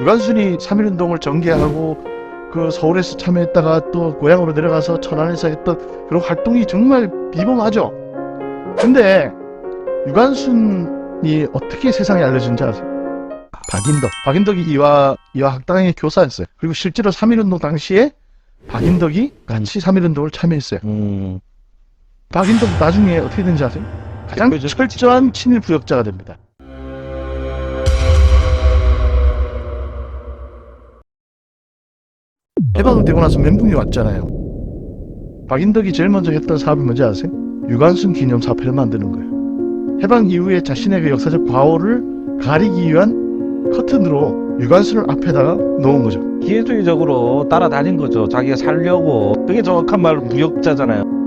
유관순이 3.1운동을 전개하고 그 서울에서 참여했다가 또 고향으로 내려가서 천안에서 했던 그런 활동이 정말 비범하죠. 근데 유관순이 어떻게 세상에 알려진지 아세요? 박인덕. 박인덕이 이화, 이화 학당의 교사였어요. 그리고 실제로 3.1운동 당시에 박인덕이 같이 3.1운동을 참여했어요. 음. 박인덕 나중에 어떻게 된지 아세요? 가장 철저한 친일 부역자가 됩니다. 해방을 되고 나서 멘붕이 왔잖아요. 박인덕이 제일 먼저 했던 사업이 뭔지 아세요? 유관순 기념 사표를 만드는 거예요. 해방 이후에 자신의 그 역사적 과오를 가리기 위한 커튼으로 유관순을 앞에다가 놓은 거죠. 기회주의적으로 따라다닌 거죠. 자기가 살려고. 그게 정확한 말 무역자잖아요.